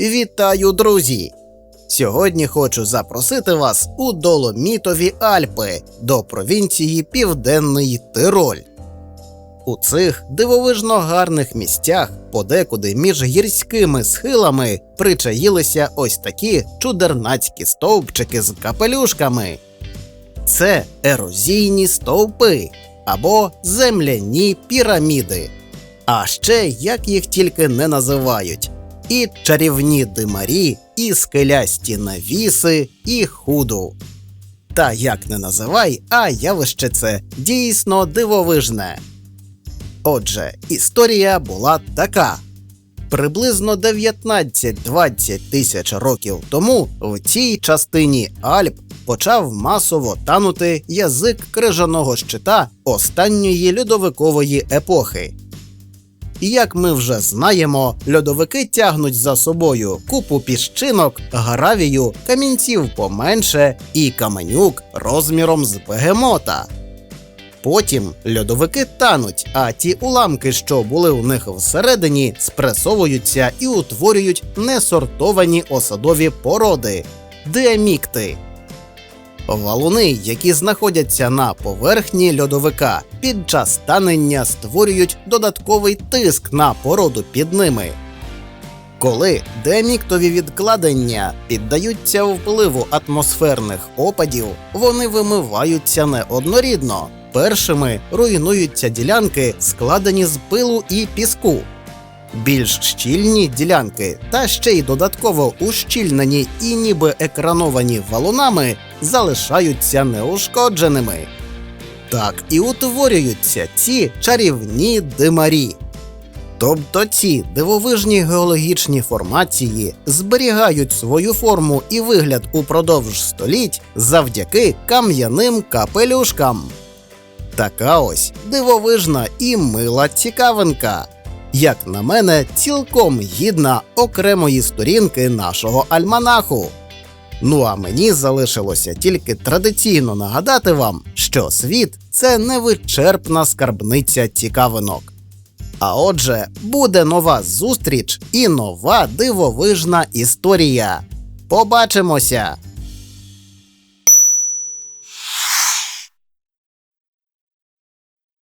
Вітаю, друзі! Сьогодні хочу запросити вас у Доломітові Альпи до провінції Південний Тироль. У цих дивовижно гарних місцях, подекуди між гірськими схилами, причаїлися ось такі чудернацькі стовпчики з капелюшками. Це ерозійні стовпи або земляні піраміди. А ще як їх тільки не називають: і чарівні димарі, і скелясті навіси, і худу. Та як не називай, а явище це дійсно дивовижне. Отже, історія була така. Приблизно 19-20 тисяч років тому в цій частині Альп почав масово танути язик крижаного щита останньої льодовикової епохи. Як ми вже знаємо, льодовики тягнуть за собою купу піщинок, гравію, камінців поменше і каменюк розміром з бегемота. Потім льодовики тануть, а ті уламки, що були у них всередині, спресовуються і утворюють несортовані осадові породи деамікти. Валуни, які знаходяться на поверхні льодовика, під час танення створюють додатковий тиск на породу під ними. Коли деаміктові відкладення піддаються впливу атмосферних опадів, вони вимиваються неоднорідно. Першими руйнуються ділянки, складені з пилу і піску. Більш щільні ділянки та ще й додатково ущільнені і ніби екрановані валунами залишаються неушкодженими. Так і утворюються ці чарівні димарі. Тобто ці дивовижні геологічні формації зберігають свою форму і вигляд упродовж століть завдяки кам'яним капелюшкам. Така ось дивовижна і мила цікавинка. Як на мене, цілком гідна окремої сторінки нашого альманаху. Ну а мені залишилося тільки традиційно нагадати вам, що світ це невичерпна скарбниця цікавинок. А отже, буде нова зустріч і нова дивовижна історія. Побачимося!